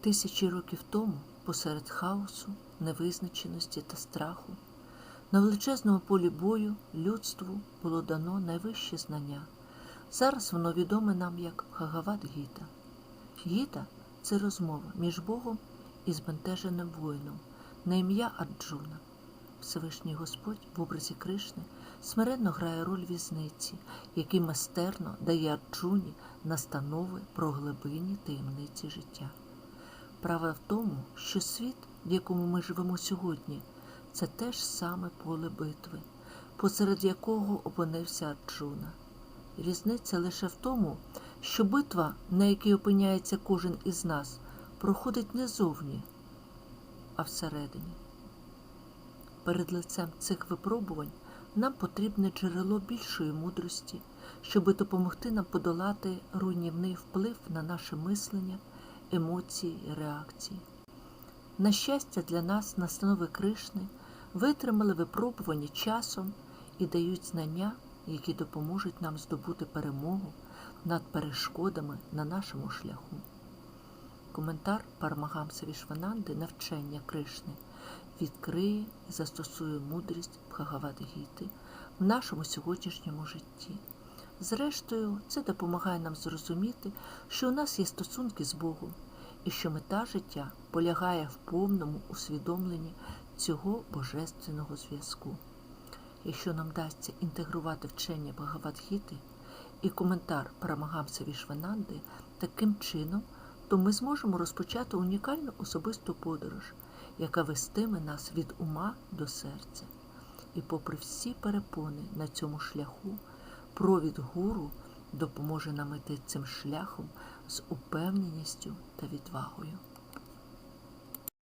Тисячі років тому, посеред хаосу, невизначеності та страху, на величезному полі бою людству було дано найвищі знання. Зараз воно відоме нам як Хагават Гіта. Гіта це розмова між Богом і збентеженим воїном на ім'я Арджуна. Всевишній Господь в образі Кришни смиренно грає роль візниці, який майстерно дає Арджуні настанови про глибинні таємниці життя. Правда в тому, що світ, в якому ми живемо сьогодні, це теж саме поле битви, посеред якого опинився Арджуна. Різниця лише в тому, що битва, на якій опиняється кожен із нас, проходить не зовні, а всередині. Перед лицем цих випробувань нам потрібне джерело більшої мудрості, щоби допомогти нам подолати руйнівний вплив на наше мислення, емоції і реакції. На щастя, для нас настанови Кришни витримали випробування часом і дають знання, які допоможуть нам здобути перемогу над перешкодами на нашому шляху. Коментар Парамагамса Вішвананди на вчення Кришни відкриє і застосує мудрість Бхагавад-гіти в нашому сьогоднішньому житті. Зрештою, це допомагає нам зрозуміти, що у нас є стосунки з Богом, і що мета життя полягає в повному усвідомленні цього божественного зв'язку. Якщо нам вдасться інтегрувати вчення Бхагавадгіти і коментар Парамагамса Вішвананди таким чином, то ми зможемо розпочати унікальну особисту подорож, яка вестиме нас від ума до серця. І попри всі перепони на цьому шляху, провід гуру допоможе нам іти цим шляхом з упевненістю та відвагою.